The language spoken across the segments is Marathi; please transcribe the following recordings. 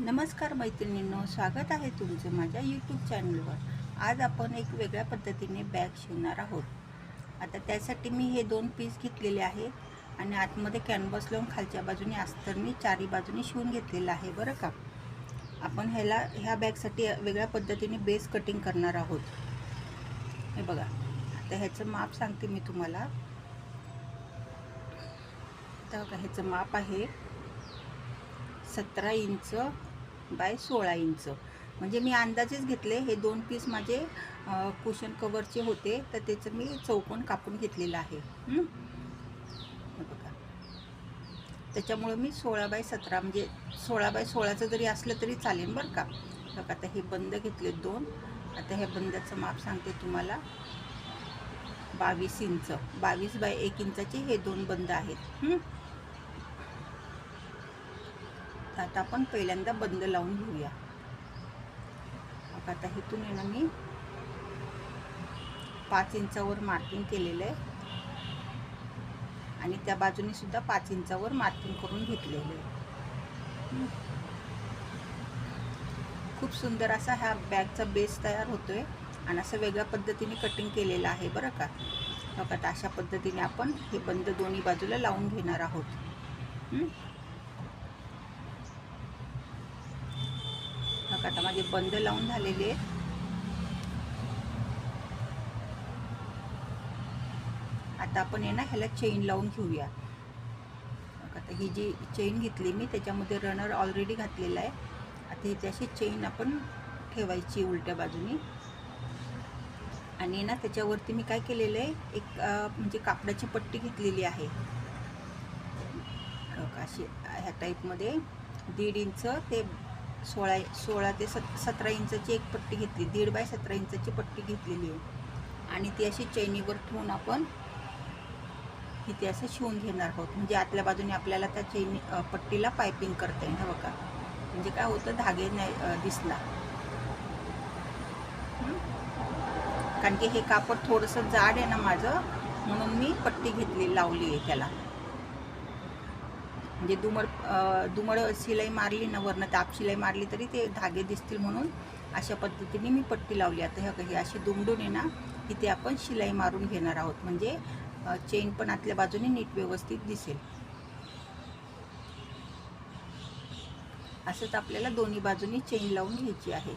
नमस्कार मैत्रिणींनो स्वागत आहे तुमचं माझ्या यूट्यूब चॅनलवर आज आपण एक वेगळ्या पद्धतीने बॅग शिवणार आहोत. आता त्यासाठी मी हे दोन पीस घेतलेले आहे आणि आतमध्ये कॅनव्हास लावून खालच्या बाजूने अस्तर मी चारी बाजूने शिवून घेतलेलं आहे बरं का? आपण ह्याला ह्या बॅगसाठी वेगळ्या पद्धतीने बेस कटिंग करणार आहोत. हे बघा आता ह्याचं माप सांगते मी तुम्हाला. तर ह्याचं माप आहे सतरा इंच बाय सोळा इंच. म्हणजे मी अंदाजेच घेतले हे दोन पीस माझे कुशन कवरचे होते तर त्याचं मी चौकोन कापून घेतलेलं आहे. बघा. त्याच्यामुळं मी सोळा बाय सतरा म्हणजे सोळा बाय सोळाचं जरी असलं तरी चालेल बरं का. बघा आता हे बंद घेतले दोन. आता ह्या बंदाचं माप सांगते तुम्हाला. बावीस इंच. बावीस बाय एक इंचाचे हे दोन बंद आहेत. आता आता आपण पहिल्यांदा बंद लावून घेऊया. आता इथून आहे ना मी पाच इंचावर मार्किंग केलेलं आहे. आणि त्या बाजूने सुद्धा पाच इंचावर मार्किंग करून घेतलेलं आहे. खूप सुंदर असा हा बॅगचा बेस तयार होतोय. आणि असं वेगळ्या पद्धतीने कटिंग केलेलं आहे बरं का. बघा आता अशा पद्धतीने आपण हे बंद दोन्ही बाजूला लावून घेणार आहोत. नका. आता माझे बंद लावून झालेले आहेत. आता आपण आहे ना ह्याला चेन लावून घेऊया. आता ही जी चेन घेतली मी त्याच्यामध्ये रनर ऑलरेडी घातलेला आहे. आता ही त्याशी चेन आपण ठेवायची उलट्या बाजूनी. आणि ना त्याच्यावरती मी काय केलेलं आहे एक म्हणजे कापडाची पट्टी घेतलेली आहे. अशी ह्या टाईपमध्ये दीड इंच ते सोळा सोळा ते सत सतरा इंचाची एक पट्टी घेतली. दीड बाय सतरा इंचाची पट्टी घेतलेली आहे. आणि ती अशी चैनीवर ठेवून आपण इथे असं शिवून घेणार आहोत. म्हणजे आतल्या बाजूने आपल्याला त्या चैनी पट्टीला पायपिंग करता येईल. हवं का? म्हणजे काय होतं? धागे नाही दिसला. कारण की हे कापड थोडंसं जाड आहे ना माझं म्हणून मी पट्टी घेतली लावली आहे त्याला. म्हणजे दुमड दुमड शिलाई मारली ना वरनं ताप शिलाई मारली तरी ते धागे दिसतील म्हणून अशा पद्धतीने मी पट्टी लावली. आता हे काही अशी दुमडून आहे ना तिथे आपण शिलाई मारून घेणार आहोत. म्हणजे चेन पण आतल्या बाजूने नीट व्यवस्थित दिसेल. असंच आपल्याला दोन्ही बाजूनी चेन लावून घ्यायची आहे.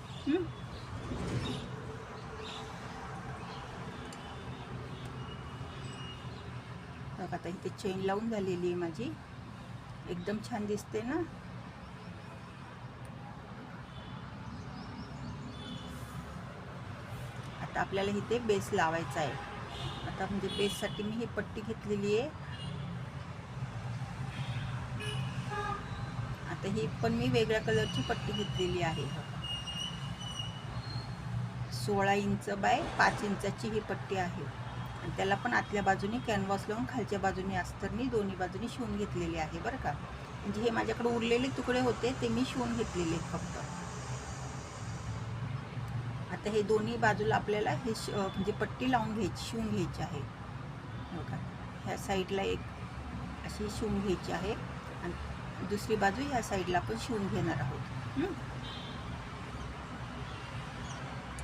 बघा आता इथे चेन लावून झालेली आहे माझी. एकदम छान दिसते ना. आता आपल्याला इथे बेस लावायचा आहे. आता म्हणजे बेससाठी मी ही पट्टी घेतलेली आहे. आता ही पण मी वेगळ्या कलरची पट्टी घेतलेली आहे. सोळा इंच बाय पाच इंचाची ही पट्टी आहे. आणि त्याला पण आतल्या बाजूने कॅनव्हास लावून खालच्या बाजूने अस्तरनी दोन्ही बाजूनी शिवून घेतलेले आहे बरं का. म्हणजे हे माझ्याकडे उरलेले तुकडे होते ते मी शिवून घेतलेले फक्त. आता हे दोन्ही बाजूला आपल्याला हे म्हणजे पट्टी लावून घ्यायची शिवून घ्यायची आहे. बघा ह्या साईडला एक अशी शिवून घ्यायची आहे आणि दुसरी बाजू ह्या साईडला आपण शिवून घेणार आहोत.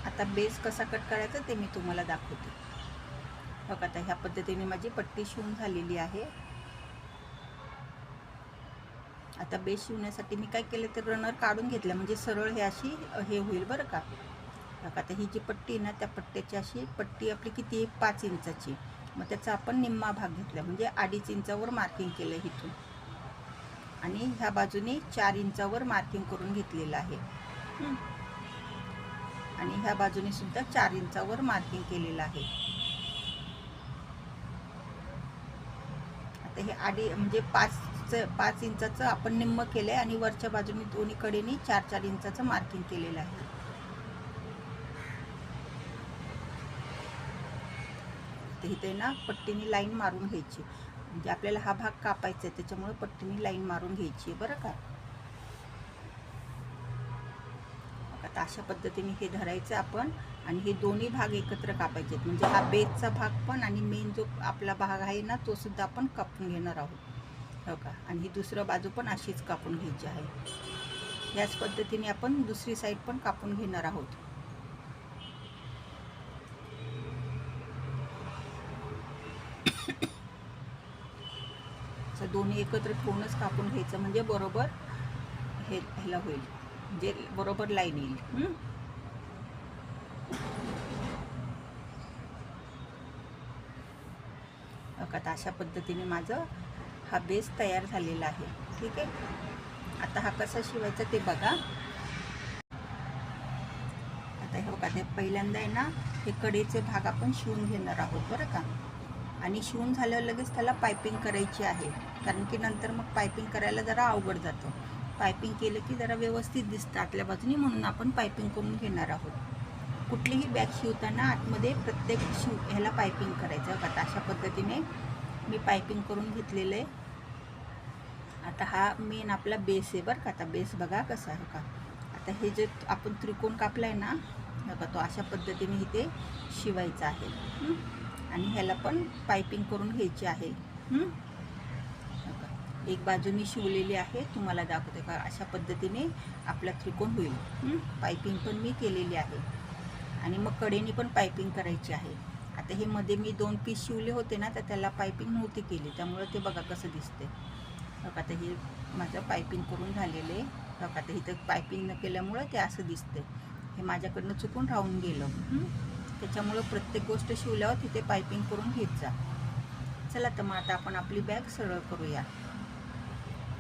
आता बेस कसा कट करायचा ते मी तुम्हाला दाखवते. बघा आता ह्या पद्धतीने माझी पट्टी शिवून झालेली आहे. आता बेस शिवण्यासाठी मी काय केलं तर रनर काढून घेतलं म्हणजे सरळ हे अशी हे होईल बरं का. बघा आता ही जी पट्टी आहे ना त्या पट्ट्याची अशी पट्टी आपली किती पाच इंचाची. मग त्याचा आपण निम्मा भाग घेतला म्हणजे अडीच इंचावर मार्किंग केलं इथून. आणि ह्या बाजूने चार इंचावर मार्किंग करून घेतलेलं आहे. आणि ह्या बाजूने सुद्धा चार इंचावर मार्किंग केलेलं आहे. तर हे आडी म्हणजे पाच पाच इंचाचं आपण निम्म केलं आहे आणि वरच्या बाजूने दोन्ही कडेने चार चार इंचाचं मार्किंग केलेलं आहे. तर इथे ना पट्टीने लाईन मारून घ्यायची. म्हणजे आपल्याला हा भाग कापायचा आहे त्याच्यामुळे पट्टीने लाईन मारून घ्यायची आहे बरं का? तर आता अशा पद्धतीने हे धरायचं आपण आणि हे दोन्ही भाग एकत्र कापायचे आहेत म्हणजे हा बेसचा भाग पण आणि मेन जो आपला भाग आहे ना तो सुद्धा आपण कापून घेणार आहोत. हो का? आणि ही दुसरं बाजू पण अशीच कापून घ्यायची आहे. याच पद्धतीने आपण दुसरी साईड पण कापून घेणार आहोत. असं दोन्ही एकत्र ठेवूनच कापून घ्यायचं म्हणजे बरोबर हे ह्याला होईल. म्हणजे बरोबर लाईन येईल. हं? आता अशा पद्धतीने माझं हा बेस तयार झालेला आहे. ठीक आहे? आता हा कसा शिवायचा ते बघा. आता हे बघा ते पहिल्यांदा आहे ना हे कडेचे भाग आपण शिवून घेणार आहोत बरं का? आणि शिवून झाल्यावर लगेच त्याला पायपिंग करायची आहे. कारण की नंतर मग पायपिंग करायला जरा अवघड जातं. पायपिंग केलं की जरा व्यवस्थित दिसतं आतल्या बाजूने म्हणून आपण पायपिंग करून घेणार आहोत. कुठलीही बॅग शिवताना आतमध्ये प्रत्येक शिव ह्याला पायपिंग करायचं बघा आता अशा पद्धतीने मी पायपिंग करून घेतलेलं आहे. आता हा मेन आपला बेस आहे बरं का. आता बेस बघा कसा आहे का. आता हे जे आपण त्रिकोण कापला आहे ना बघा तो अशा पद्धतीने इथे शिवायचा आहे. आणि ह्याला पण पायपिंग करून घ्यायची आहे. एक बाजू मी शिवलेली आहे तुम्हाला दाखवते का? अशा पद्धतीने आपला त्रिकोण होईल. पायपिंग पण मी केलेली आहे. आणि मग कडेने पण पायपिंग करायची आहे. आता हे मध्ये मी दोन पीस शिवले होते ना तर त्याला पायपिंग नव्हती केली. त्यामुळं ते बघा कसं दिसते. बघा आता हे माझं पायपिंग करून झालेलं आहे. बघा आता इथं पायपिंग न केल्यामुळं ते असं दिसते हे माझ्याकडनं चुकून राहून गेलं. त्याच्यामुळं प्रत्येक गोष्ट शिवल्यावर तिथे पायपिंग करून घेत जा. चला तर मग आता आपण आपली बॅग सरळ करूया.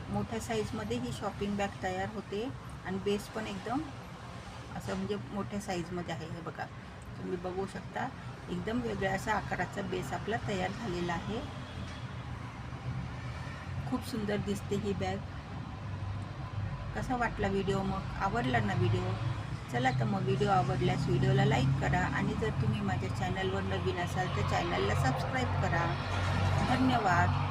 मोठ्या साईजमध्ये ही शॉपिंग बॅग तयार होते. आणि बेस पण एकदम असं म्हणजे मोठ्या साईजमध्ये आहे हे बघा. तुम्ही बघू शकता. एकदम वेगळ्या असा आकाराचा बेस आपला तयार झालेला आहे. खूप सुंदर दिसते ही बॅग कसा वाटला व्हिडिओ मग आवडला ना व्हिडिओ चला तर मग व्हिडिओ आवडल्यास व्हिडिओला लाईक करा. आणि जर तुम्ही माझ्या चॅनलवर नवीन असाल तर चॅनलला सबस्क्राईब करा. धन्यवाद.